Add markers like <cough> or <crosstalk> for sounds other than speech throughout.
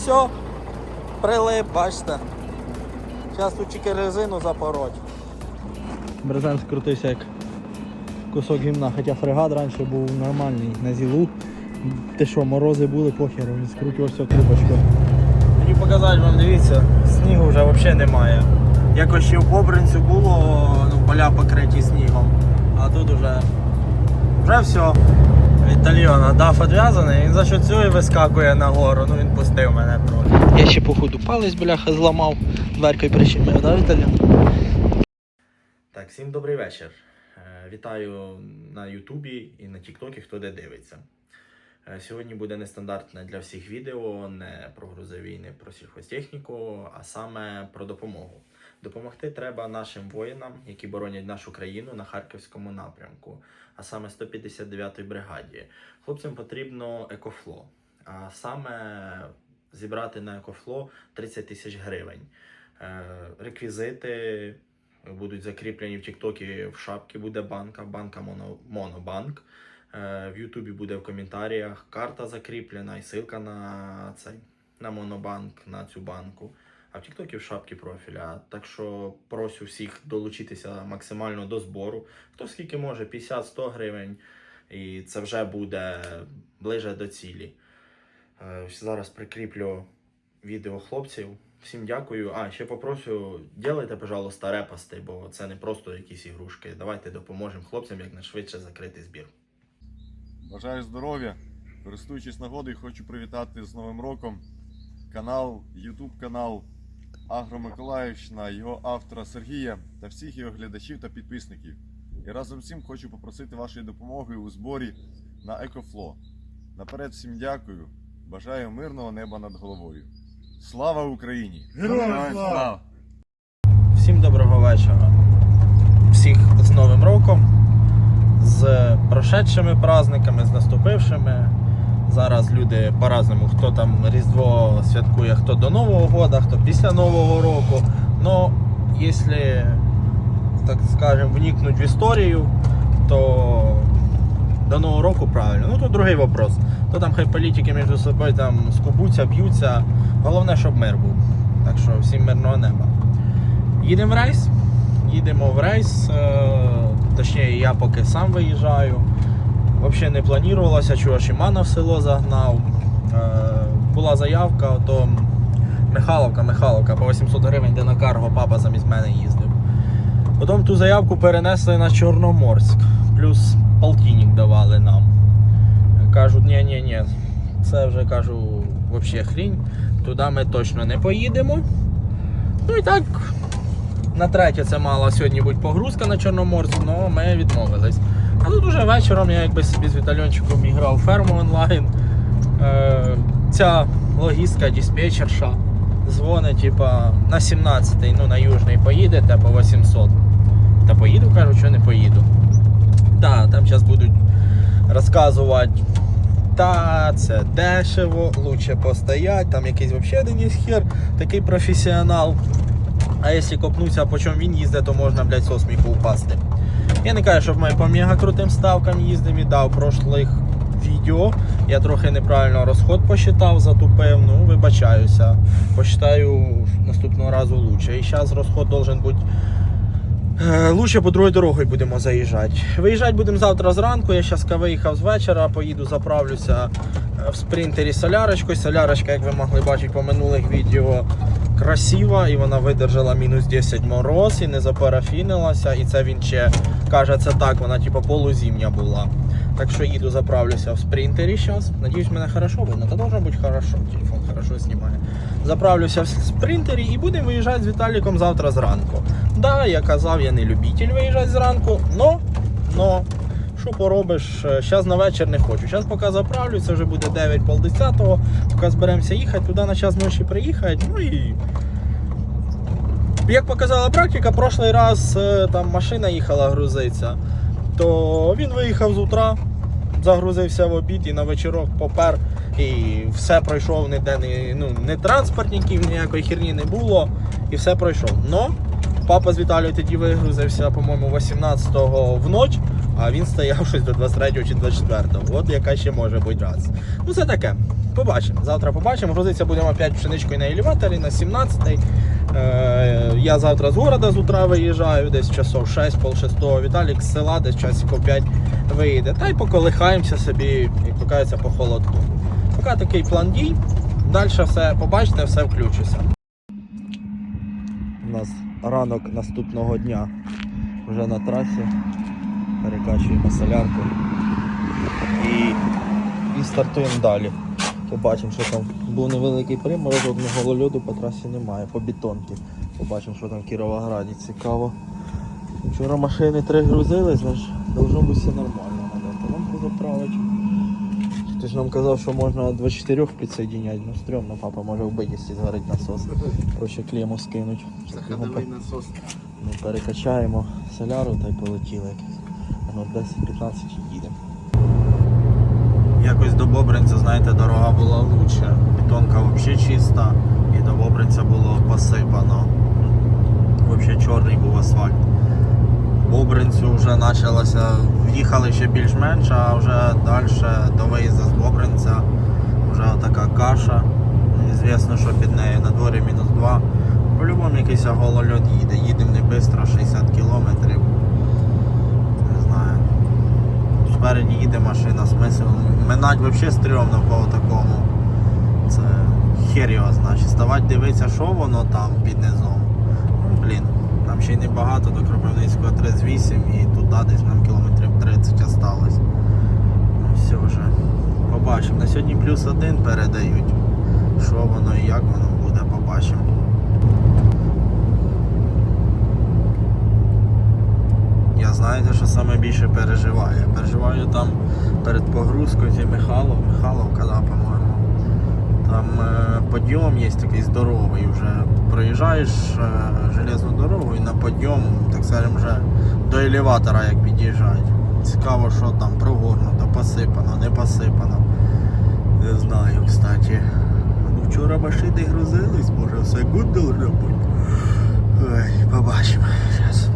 Все, прилип, бачите. Зараз тут тільки резину запороть. Брезент скрутився як кусок гімна, хоча фрегат раніше був нормальний на зілу. Ти що, морози були похер, він скрутився трубочкою. Мені показати вам, дивіться, снігу вже взагалі немає. Якось ще в Бобринцю було, ну, поля покриті снігом. А тут уже, вже все. Вітальйона даф відв'язаний, він за що цього і вискакує нагору, ну він пустив мене трохи. Я ще походу палець, бляха, зламав, дверкою прищемив, да, Віталіон? Так, всім добрий вечір. Е, Вітаю на Ютубі і на Тіктокі, хто де дивиться. Е, Сьогодні буде нестандартне для всіх відео, не про грузові, не про сільхозтехніку, а саме про допомогу. Допомогти треба нашим воїнам, які боронять нашу країну на харківському напрямку, а саме 159-й бригаді. Хлопцям потрібно екофло, а саме зібрати на екофло 30 тисяч гривень. Е, Реквізити будуть закріплені в Тіктокі в шапці буде банка, банка моно, Монобанк. Е, В Ютубі буде в коментарях карта закріплена і ссылка на цей на Монобанк, на цю банку. А в Тіктокі в шапці профіля. Так що прошу всіх долучитися максимально до збору. Хто скільки може, 50-100 гривень. І це вже буде ближе до цілі. Е, Зараз прикріплю відео хлопців. Всім дякую. А, ще попрошу, ділайте, пожалуйста, репости, бо це не просто якісь ігрушки. Давайте допоможемо хлопцям якнайшвидше закрити збір. Бажаю здоров'я. Користуючись нагодою, хочу привітати з Новим роком канал, YouTube канал Агро Миколаївщина, його автора Сергія та всіх його глядачів та підписників. І разом з цим хочу попросити вашої допомоги у зборі на EcoFlow. Наперед всім дякую. Бажаю мирного неба над головою. Слава Україні! Героям слава! Всім доброго вечора. Всіх з Новим роком, з прошедшими праздниками, з наступившими. Зараз люди по-разному, хто там Різдво святкує, хто до Нового года, хто після Нового року. Но якщо, так скажемо, вникнуть в історію, то до Нового року правильно. Ну то другий вопрос. То там хай політики між собою там скупуться, б'ються. Головне, щоб мир був. Так що всім мирного неба. Їдемо в рейс. Їдемо в рейс. е, Точніше, я поки сам виїжджаю. Взагалі не планувалося, чого Шимана в село загнав. Е, Була заявка, то Михайловка, Михайловка по 800 гривень, де на карго папа замість мене їздив. Потім ту заявку перенесли на Чорноморськ, плюс полтинник давали нам. Кажуть, ні, ні, ні, це вже кажу, взагалі хрінь. Туди ми точно не поїдемо. Ну і так, на третє це мала сьогодні бути погрузка на Чорноморськ, але ми відмовились. А тут уже вечором я якби собі з Вітальончиком іграв ферму онлайн. Е, ця логістка, диспетчерша дзвонить, типа, на 17-й, ну на южний поїдете по 800. Та поїду, кажу, що не поїду. Да, там зараз будуть розказувати. Та це дешево, лучше постоять, там якийсь взагалі є хер, такий професіонал. А якщо копнуться, по чому він їздить, то можна, блядь, со сміху впасти. Я не кажу, щоб ми по мега крутим ставкам їздимо і дав прошлих відео. Я трохи неправильно розход посчитав, затупив. Ну, вибачаюся. Посчитаю наступного разу лучше. І зараз розход должен бути. Е, Лучше по другій дорогою будемо заїжджати. Виїжджати будемо завтра зранку. Я зараз виїхав з вечора, поїду заправлюся е, в спринтері солярочкою. Солярочка, як ви могли бачити по минулих відео, красива і вона видержала мінус 10 мороз і не запарафінилася. І це він ще каже, це так, вона типу полузімня була. Так що їду заправлюся в спринтері зараз. Надіюсь, мене хорошо видно. Та должно бути хорошо. Телефон хорошо знімає. Заправлюся в спринтері і будемо виїжджати з Віталіком завтра зранку. Да, я казав, я не любитель виїжджати зранку, но, но, що поробиш, зараз на вечір не хочу. Зараз поки заправлю, це вже буде 9 полдесятого, поки зберемося їхати, туди на час ночі приїхати. Ну і як показала практика, прошлий раз е, там машина їхала грузиться, то він виїхав з утра, загрузився в обід і на вечірок попер. І все пройшов, ніде не, ну, не транспортників, ніякої херні не було. І все пройшов. Но папа з Віталією тоді вигрузився, по-моєму, 18-го в ніч, а він стояв щось до 23 чи 24. От яка ще може бути раз. Ну це таке. Побачимо. Завтра побачимо. Грузиться будемо опять пшеничкою на елеваторі на 17-й. Е, я завтра з города з утра виїжджаю, десь часов 6, пол 6. Віталік з села десь часиків 5 виїде. Та й поколихаємося собі, як то кажеться, по холодку. Поки такий план дій. Далі все побачите, все включиться. У нас ранок наступного дня. Вже на трасі. Перекачуємо солярку. І, і стартуємо далі. Побачимо, що там був невеликий приморозок, але голольоду по трасі немає, по бетонці. Побачимо, що там в Кіровограді цікаво. Вчора машини три грузили, значить должно бути все нормально. Надо автономку заправити. Хтось нам казав, що можна до 4 підсоединяти, ну стрьомно, папа може вбити, якщо згорить насос. Проще клему скинуть. Його пе- насос. ми перекачаємо соляру та й полетіли. Ну, 10-15 і їдемо. Якось до Бобринця, знаєте, дорога була лучше. Бетонка взагалі чиста і до Бобринця було посипано. Взагалі чорний був асфальт. Бобринцю вже почалося, в'їхали ще більш-менш, а вже далі до виїзду з Бобринця вже така каша. Звісно, що під нею на дворі мінус 2. По-любому якийсь голольот їде. Їдемо не швидко, 60 кілометрів. Не знаю. Спереді їде машина, смисл. Минать взагалі стрьомно по такому. Це хер його значить. Ставати дивитися, що воно там під низом. Ну, блін, там ще й небагато до Кропивницького 38 і туди десь нам кілометрів 30 осталось. Ну все вже. Побачимо. На сьогодні плюс один передають. Що воно і як воно буде, побачимо. Я знаєте, що саме більше переживаю. Я переживаю там перед погрузкою ці Михайлов, Михайловка, да, по-моєму. Там е, підйом є такий здоровий вже. Проїжджаєш е, железну дорогу і на підйом, так скажемо, вже до елеватора як під'їжджають. Цікаво, що там прогорнуто, посипано, не посипано. Не знаю, кстати. Ну, вчора машини грузились, може все гуд должно бути. Ой, побачимо. Зараз.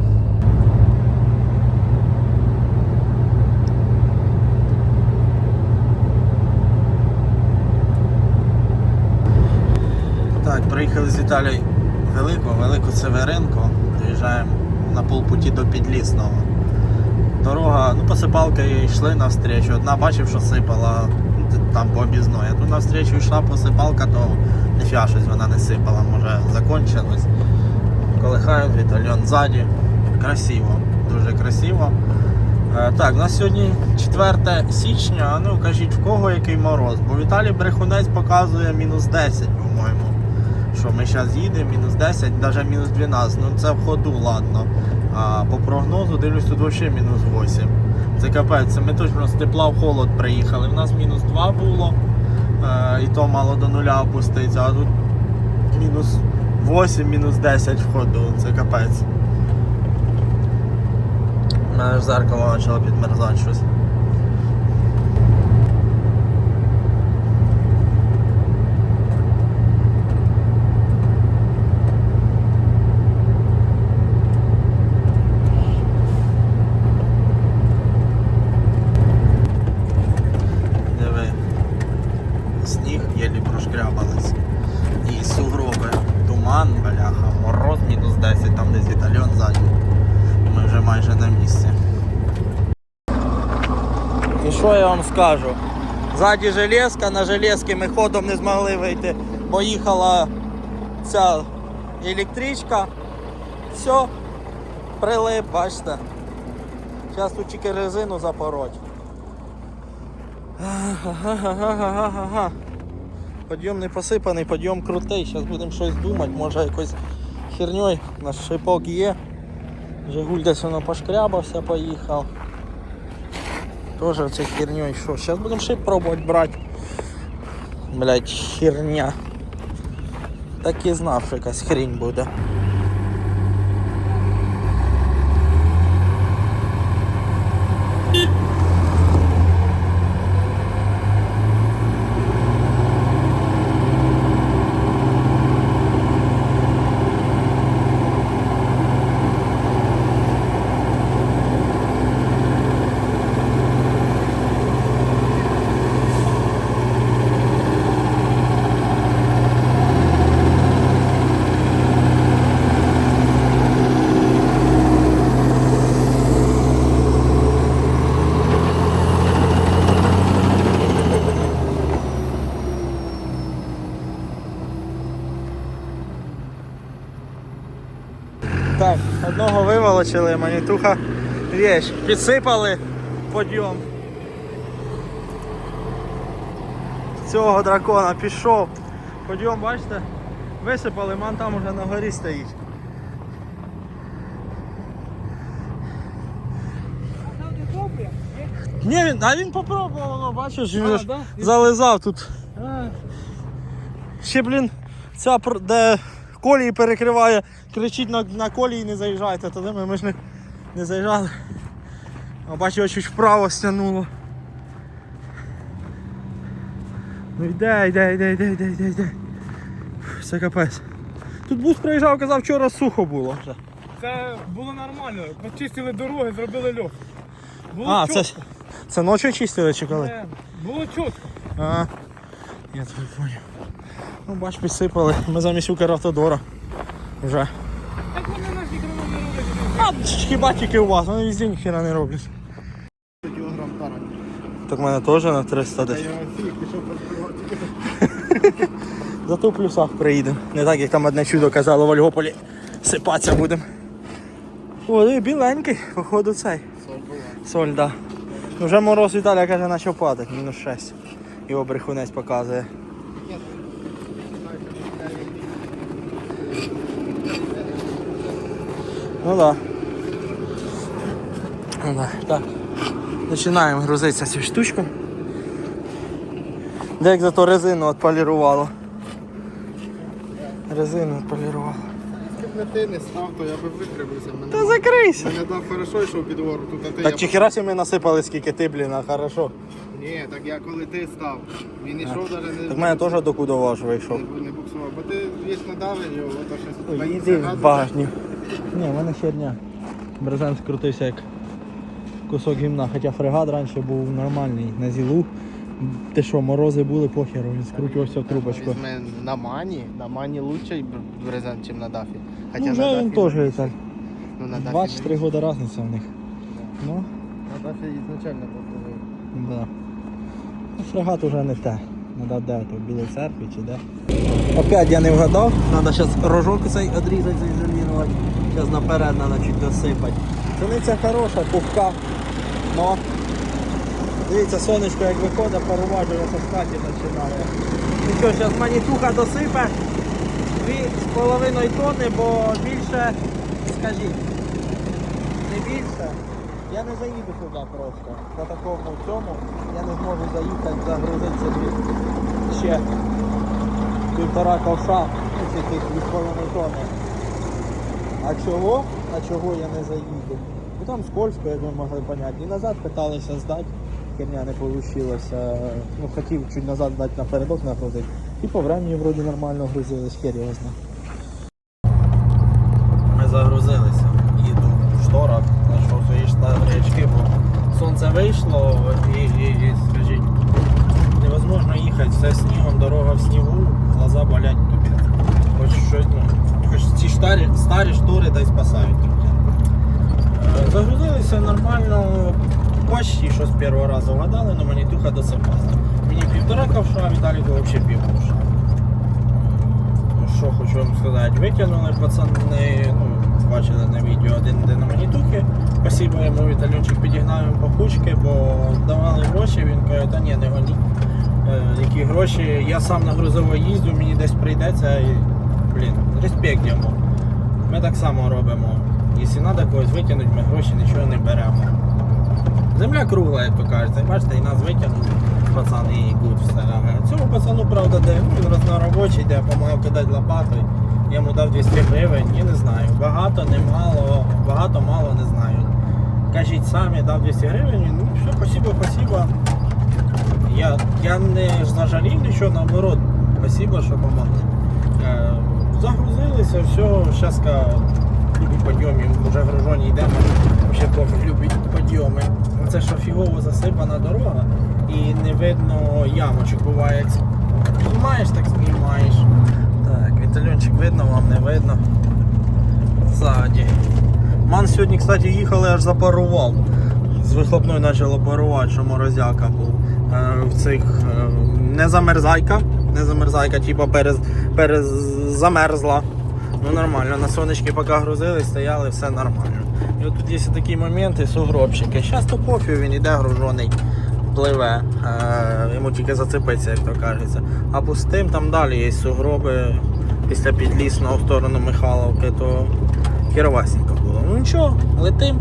Так, приїхали з Італії Велико, Велико Северинко. Доїжджаємо на полпуті до Підлісного. Дорога, ну посипалки йшли навстрічу. Одна бачив, що сипала ну, там по об'їзної. Тут навстрічу йшла посипалка, то ніфіга щось вона не сипала, може закончилось. Колихають вітальйон ззаді. Красиво, дуже красиво. Е, Так, у нас сьогодні 4 січня, ну кажіть в кого який мороз, бо Віталій Брехунець показує мінус 10, по-моєму. Що ми зараз їдемо, мінус 10, навіть мінус 12. Ну це в ходу, ладно. А по прогнозу дивлюсь, тут взагалі мінус 8. Це капець, ми точно з тепла в холод приїхали. У нас мінус 2 було, е, і то мало до нуля опуститься, а тут мінус 8, мінус 10 в ходу, це капець. У мене ж зеркало почало підмерзати щось. Диви. Сніг єлі прошкрябались. І сугроби. Туман, бляха, мороз мінус 10, там десь вітальйон ззаді. Ми вже майже на місці. І що я вам скажу? Ззаді железка, на железки ми ходом не змогли вийти, бо їхала ця електричка. Все, прилип, бачите. Зараз тут тільки резину запороть. Подйом не посипаний, подйом крутий. Зараз будемо щось думати, може якось херньою. Наш шипок є. Жигуль десь воно пошкрябався, поїхав. Тоже це херней що. Сейчас будем шип пробувати брати. Блять, херня. Так і знав, що якась хрінь буде. Одного виволочили, манітуха вещь. Підсипали подйом. Цього дракона пішов. Подйом, бачите, висипали, ман там уже на горі стоїть. Ні, він, а він попробував, ну, бачиш, він ж да? зализав тут. А, Ще, блін, ця де колії перекриває, кричить на, на колії не заїжджайте, туди ми, ми ж не, не заїжджали. А бачу, його чуть вправо стягнуло. Ну йде, йде, йде, йде, йде, йде, йде. Це капець. Тут бус приїжджав, казав, вчора сухо було. вже. Це було нормально. Почистили дороги, зробили льох. Було А, це, чітко. це ночі чистили чи коли? Е, Було чітко. А, я тобі поняв. Ну, бач, підсипали. Ми замість Укравтодора. Вже. Так вони нас не роблять. А хіба тільки у вас, вони везде ніхіра не роблять. Кілограм тара. Так в мене теж на 300 десь. <laughs> Зато в плюсах приїдемо. Не так, як там одне чудо казало в Ольгополі. Сипатися будемо. О, біленький, походу цей. Соль, да. Вже мороз Віталія каже, почав падати, мінус 6. Його брехунець показує. Ну да. Ну да. Так. Починаємо грузитися цю штучку. Дек зато резину відполірувало. Резину відполірувало. Якби ти не став, то я би викривився. Мене, Та закрийся! мене дав хорошо йшов під гору тут, а ти Так я... чи херасі ми насипали скільки ти, блін, а хорошо. Ні, так я коли ти став. Він йшов навіть не, Так мене теж докуди ваш вийшов. не, не буксував. Бо ти весь надавив його, ото щось Іди в багажню. Ні, в мене херня. Брезент скрутився як кусок гімна, хоча фрегат раніше був нормальний на зілу. Ти що, морози були похеру, він скручувався в трубочку. Візьме на мані, на мані лучший брезент, ніж на дафі. Ну, вже він теж Віталь. Ну, на дафі. Два чи три роки різниця в них. Ну, На дафі ізначально був. Да. Ну, фрегат уже не те. Надо де то, в Білій церкві чи де. Опять я не вгадав. Надо зараз рожок цей відрізати, заізолірувати. Зараз наперед треба чуть досипати. Пшениця хороша, пухка. Но дивіться, сонечко як виходить, вже по хаті починає. Ну що, зараз манітуха досипе. Дві з половиною тонни, бо більше, скажіть, не більше. Я не заїду сюди просто. По такому цьому я не зможу заїхати, загрузити собі ще півтора ковша, ну, з половиною тонни. А чого? А чого я не заїду? Ну там скользко, як ви могли поняти. І назад питалися здати. Херня не вийшло. Ну хотів чуть назад здати напередок нагрузити. І по времени вроді нормально грузились, хер його знає. Ми загрузилися. Їду в шторах, знайшов свої штани, бо сонце вийшло і, і, і скажіть, невозможно їхати, все снігом, дорога в снігу, глаза болять тобі. Хоч щось, ну, ці старі, старі штори дай спасають. Е, Загрузилися нормально, почти що з першого разу вгадали, але мені туха досипала. Мені півтора ковша, Віталіку взагалі пів ковша. Ну, Що хочу вам сказати, витягнули пацани, ну, бачили на відео один де на манітухи. Спасибо йому Віталійчик підігнав йому пахучки, бо давали гроші, він каже, та ні, не гоніть. Е, які гроші, я сам на грузово їзду, мені десь прийдеться і, блін, респект йому. Ми так само робимо. Якщо треба когось витягнути, ми гроші нічого не беремо. Земля кругла, як то кажуть, бачите, і нас витягнули, пацан і гуд все. Цьому пацану, правда, де ну, він розноробочий, де допомагав кидати лопатою. Я йому дав 200 гривень, я не знаю. Багато, немало, багато, мало, не знаю. Кажіть самі, дав 200 гривень, ну все, спасибо, спасибо. Я, я не зажалів нічого, наоборот, спасибо, що помогли. Е, загрузилися, все, зараз любі підйоми, вже гружоні йдемо, ще трохи любить підйоми. Це що фігово засипана дорога і не видно ямочок буває. Знімаєш, так знімаєш. Так, вітальончик видно, вам не видно. Ззаді. Ман сьогодні, кстати, їхали, аж запарував. З вихлопною почало парувати, що морозяка був. Е, в цих е, не замерзайка, не замерзайка, типу перез, перез замерзла. Ну нормально, на сонечки поки грузили, стояли, все нормально. І от тут є такі моменти, сугробчики. Зараз то пофіг, він іде гружений, пливе, е, йому тільки зацепиться, як то кажеться. А пустим там далі є сугроби після підлісного в сторону Михайловки, то херовасенько було. Ну нічого, летим.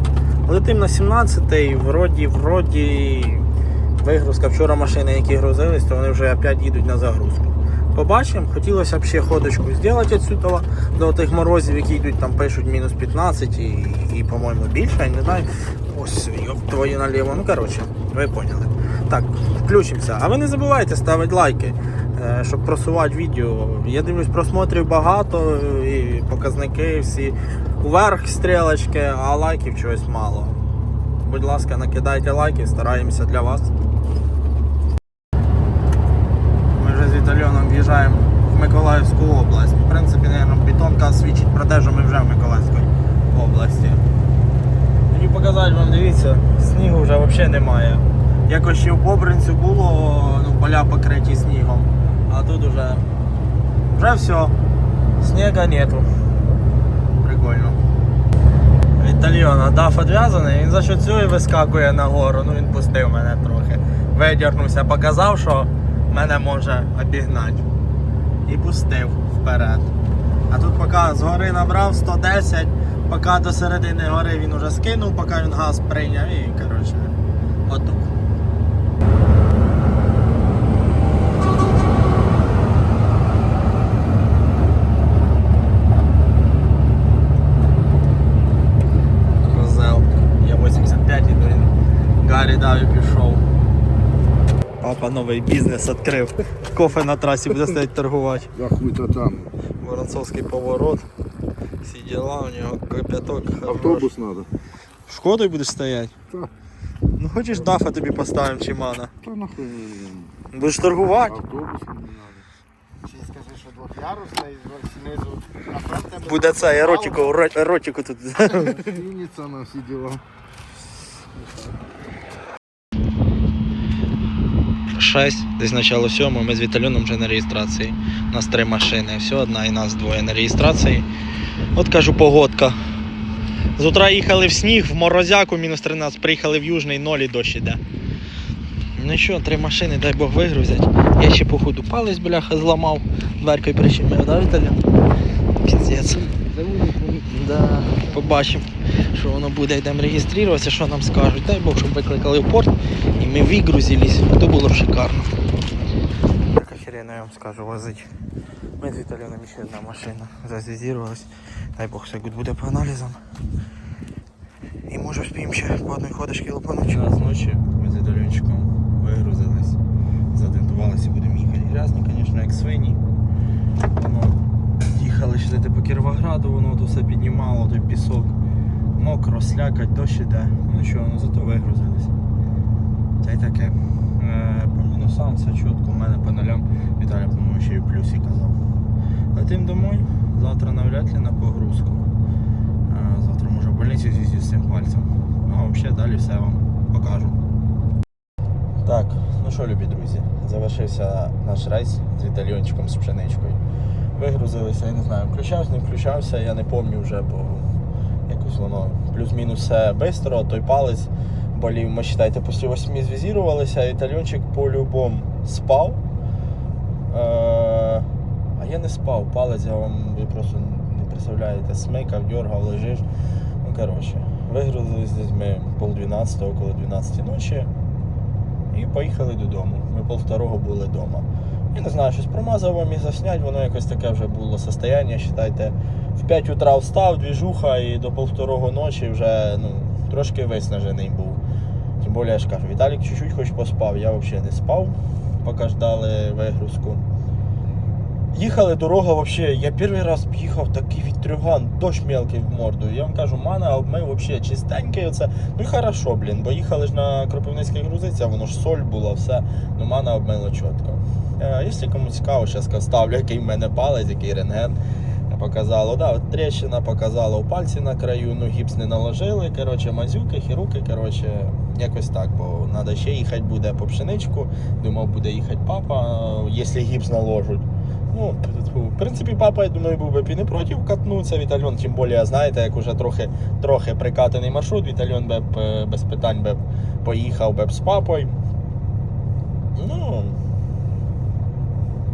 Летим на 17-й, вроді, вроді вигрузка. Вчора машини, які грузились, то вони вже опять їдуть на загрузку. Побачимо, хотілося б ще ходочку зробити відсюди до тих морозів, які йдуть, там пишуть мінус 15 і, і по-моєму, більше, я не знаю. Ось йоп, твої наліво. Ну коротше, ви поняли. Так, включимося. А ви не забувайте ставити лайки, е, щоб просувати відео. Я дивлюсь, просмотрів багато і показники всі вверх стрілочки, а лайків чогось мало. Будь ласка, накидайте лайки, стараємося для вас. Ми вже з Вітальоном в'їжджаємо в Миколаївську область. В принципі, наверное, бетонка свідчить про те, що ми вже в Миколаївській області. Мені показати вам, дивіться, снігу вже взагалі немає. Якось ще в Бобринцю було, ну, поля покриті снігом. А тут уже вже все. Снега нету. Прикольно. Вітальйона дав відв'язаний, він за що цього і вискакує нагору. Ну він пустив мене трохи. Видірнувся, показав, що мене може обігнати. І пустив вперед. А тут поки згори набрав 110, поки до середини гори він уже скинув, поки він газ прийняв і коротше. Отут. Козел. Я 85 іду, він Гаррі дав і пішов. Папа новий бізнес відкрив. Кофе на трасі буде стоять торгувати. Да хуй-то там. Воронцовський поворот. Всі діла, у нього кипяток. Автобус надо. Шкодою будеш стояти? Так. Ну хочеш дафа тобі поставимо чи мана? Та нахуй мені Будеш торгувати? автобус надо. Ще й скажи, що двох'ярусна і знизу. Буде це, еротику, еро- еротику тут. Фініться на всі діла. <laughs> Шесть, десь начало сьомого, ми з Вітальоном вже на реєстрації. У нас три машини, все одна і нас двоє на реєстрації. От кажу, погодка. З утра їхали в сніг, в морозяку, мінус 13, приїхали в Южний, ноль і дощ іде. Ну що, три машини, дай Бог вигрузять. Я ще походу палець, бляха, зламав. Дверкою прищемив, да, Віталя? Піздець. Да, побачимо, що воно буде, йдемо реєструватися, що нам скажуть. Дай Бог, щоб викликали в порт і ми вигрузились, то було б шикарно. Так охеренно, я вам скажу, возить. Ми з Віталіоном ще одна машина. Зазізірувалась. Дай Бог, все буде по аналізам. І може вспіємо ще по одній ходочці лопануть. Час ночі ми з Віталіончиком вигрузились, задентувалися будемо їхати. Грязні, звісно, як свині. Воно їхали ще по Кіровограду, воно то все піднімало, той пісок. Мокро, слякать, дощ іде. Ну що, ну зато вигрузились. Та й таке. Е, по мінусам все чітко, у мене по нулям Віталя, по-моєму, ще й плюсі казав. Летим домой, завтра навряд ли на погрузку. Е, завтра може в больницю з'їздю з цим пальцем. Ну а взагалі далі все вам покажу. Так, ну що, любі друзі, завершився наш рейс з вітальйончиком з пшеничкою. Вигрузилися, я не знаю, включався, не включався, я не пам'ятаю вже, бо якось воно плюс-мінус все швидко, той палець болів. Ми вважайте, після 8 звізірувалися, італьйончик по-любому спав. Е, а я не спав, палець я вам ви просто не представляєте, смикав, дергав, лежиш. Ну коротше, вигрузились десь ми пол 12 около 12 ночі і поїхали додому. Ми пол второго були вдома. Я не знаю, щось промазав вам і заснять, воно якось таке вже було состояння, вважайте. В 5 утра встав, двіжуха і до полвторого ночі вже ну, трошки виснажений був. Тим більше я ж кажу, Віталік чуть-чуть хоч поспав, я взагалі не спав, поки ждали вигрузку. Їхали дорога взагалі, я перший раз їхав такий вітрюган, дощ мелкий в морду. Я вам кажу, мана обмив взагалі чистенький оце. Ну і хорошо, блін, бо їхали ж на Кропивницький грузиться, воно ж соль була, все. Ну мана обмило чітко. Е, Якщо кому цікаво, зараз ставлю, який в мене палець, який рентген. Показало, да, от трещина показала у пальці на краю, ну гіпс не наложили. Коротше, мазюки, хіруки, коротше, якось так, бо треба ще їхати буде по пшеничку. Думав, буде їхати папа, якщо гіпс наложуть. Ну, в принципі, папа, я думаю, був би не проти катнутися. Вітальон, тим більше, знаєте, як уже трохи, трохи прикатаний маршрут, Вітальон би е, без питань би поїхав би б з папою. Ну,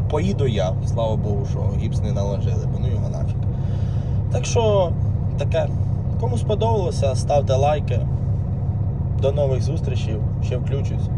поїду я, слава Богу, що гіпс не наложили, бо ну його нафіг. Так що, таке. Кому сподобалося, ставте лайки. До нових зустрічей. Ще включусь.